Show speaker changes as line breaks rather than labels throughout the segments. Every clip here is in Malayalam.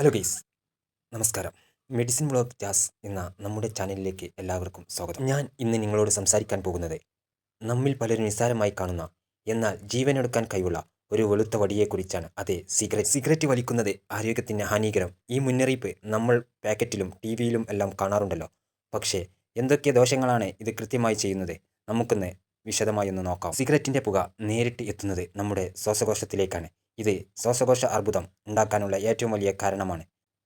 ഹലോ ഗെയ്സ് നമസ്കാരം. മെഡിസിൻ ബ്ലോഗ് ജാസ് എന്ന നമ്മുടെ ചാനലിലേക്ക് എല്ലാവർക്കും സ്വാഗതം. ഞാൻ ഇന്ന് നിങ്ങളോട് സംസാരിക്കാൻ പോകുന്നത് നമ്മിൽ പലരും നിസ്സാരമായി കാണുന്ന എന്നാൽ ജീവനെടുക്കാൻ കഴിവുള്ള ഒരു വെളുത്ത വടിയെക്കുറിച്ചാണ് അതെ സിഗരറ്റ് സിഗരറ്റ് വലിക്കുന്നത് ആരോഗ്യത്തിന് ഹാനികരം. ഈ മുന്നറിയിപ്പ് നമ്മൾ പാക്കറ്റിലും ടി വിയിലും എല്ലാം കാണാറുണ്ടല്ലോ. പക്ഷേ എന്തൊക്കെ ദോഷങ്ങളാണ് ഇത് കൃത്യമായി ചെയ്യുന്നത്? നമുക്കൊന്ന് വിശദമായി ഒന്ന് നോക്കാം. സിഗരറ്റിന്റെ പുക നേരിട്ട് എത്തുന്നത് നമ്മുടെ ശ്വാസകോശത്തിലേക്കാണ്. ഇത് ശ്വാസകോശ അർബുദം ഉണ്ടാക്കാനുള്ള ഏറ്റവും വലിയ കാരണമാണ്.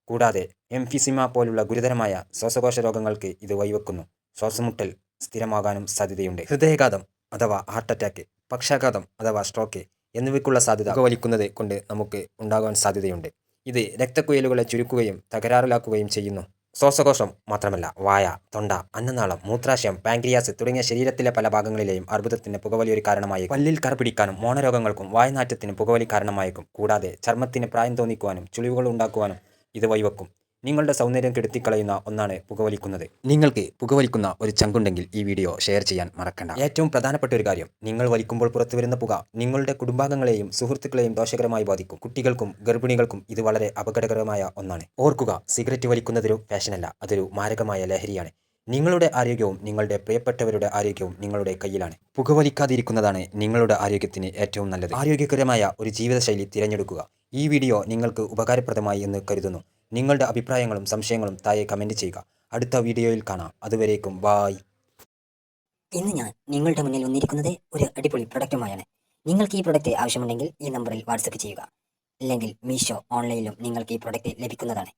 കൂടാതെ എംഫിസിമ പോലുള്ള ഗുരുതരമായ ശ്വാസകോശ രോഗങ്ങൾക്ക് ഇത് വഴിവെക്കുന്നു. ശ്വാസമുട്ടൽ സ്ഥിരമാകാനും സാധ്യതയുണ്ട്. ഹൃദയഘാതം അഥവാ ഹാർട്ട് അറ്റാക്ക് പക്ഷാഘാതം അഥവാ സ്ട്രോക്ക് എന്നിവയ്ക്കുള്ള സാധ്യത വലിക്കുന്നത് കൊണ്ട് നമുക്ക് ഉണ്ടാകാൻ സാധ്യതയുണ്ട്. ഇത് രക്തക്കുഴലുകളെ ചുരുക്കുകയും തകരാറിലാക്കുകയും ചെയ്യുന്നു. ശ്വാസകോശം മാത്രമല്ല വായ തൊണ്ട അന്നനാളം മൂത്രാശയം പാങ്ക്രിയാസ് തുടങ്ങിയ ശരീരത്തിലെ പല ഭാഗങ്ങളിലെയും അർബുദത്തിന് പുകവലി ഒരു കാരണമായി പല്ലിൽ കറ പിടിക്കാനും മോണരോഗങ്ങൾക്കും വായനാറ്റത്തിന് പുകവലി കാരണമായേക്കും. കൂടാതെ ചർമ്മത്തിന് പ്രായം തോന്നിക്കുവാനും ചുളിവുകൾ ഉണ്ടാക്കുവാനും ഇത് വഴിവെക്കും. നിങ്ങളുടെ സൗന്ദര്യം കെടുത്തിക്കളയുന്ന ഒന്നാണ് പുകവലിക്കുന്നത്. നിങ്ങൾക്ക് പുകവലിക്കുന്ന ഒരു ചങ്കുണ്ടെങ്കിൽ ഈ വീഡിയോ ഷെയർ ചെയ്യാൻ മറക്കണ്ട. ഏറ്റവും പ്രധാനപ്പെട്ട ഒരു കാര്യം നിങ്ങൾ വലിക്കുമ്പോൾ പുറത്തു വരുന്ന പുക നിങ്ങളുടെ കുടുംബാംഗങ്ങളെയും സുഹൃത്തുക്കളെയും ദോഷകരമായി ബാധിക്കും. കുട്ടികൾക്കും ഗർഭിണികൾക്കും ഇത് വളരെ അപകടകരമായ ഒന്നാണ്. ഓർക്കുക സിഗരറ്റ് വലിക്കുന്നതൊരു ഫാഷനല്ല അതൊരു മാരകമായ ലഹരിയാണ്. നിങ്ങളുടെ ആരോഗ്യവും നിങ്ങളുടെ പ്രിയപ്പെട്ടവരുടെ ആരോഗ്യവും നിങ്ങളുടെ കയ്യിലാണ്. പുകവലിക്കാതിരിക്കുന്നതാണ് നിങ്ങളുടെ ആരോഗ്യത്തിന് ഏറ്റവും നല്ലത്. ആരോഗ്യകരമായ ഒരു ജീവിതശൈലി തിരഞ്ഞെടുക്കുക. ഈ വീഡിയോ നിങ്ങൾക്ക് ഉപകാരപ്രദമായി എന്ന് കരുതുന്നു. നിങ്ങളുടെ അഭിപ്രായങ്ങളും സംശയങ്ങളും താഴെ കമന്റ് ചെയ്യുക. അടുത്ത വീഡിയോയിൽ കാണാം. അതുവരേക്കും ബായ്
ഇന്ന് ഞാൻ നിങ്ങളുടെ മുന്നിൽ വന്നിരിക്കുന്നത് ഒരു അടിപൊളി പ്രൊഡക്റ്റുമായാണ്. നിങ്ങൾക്ക് ഈ പ്രൊഡക്റ്റ് ആവശ്യമുണ്ടെങ്കിൽ ഈ നമ്പറിൽ വാട്സപ്പ് ചെയ്യുക. അല്ലെങ്കിൽ മീഷോ ഓൺലൈനിലും നിങ്ങൾക്ക് ഈ പ്രൊഡക്റ്റ് ലഭിക്കുന്നതാണ്.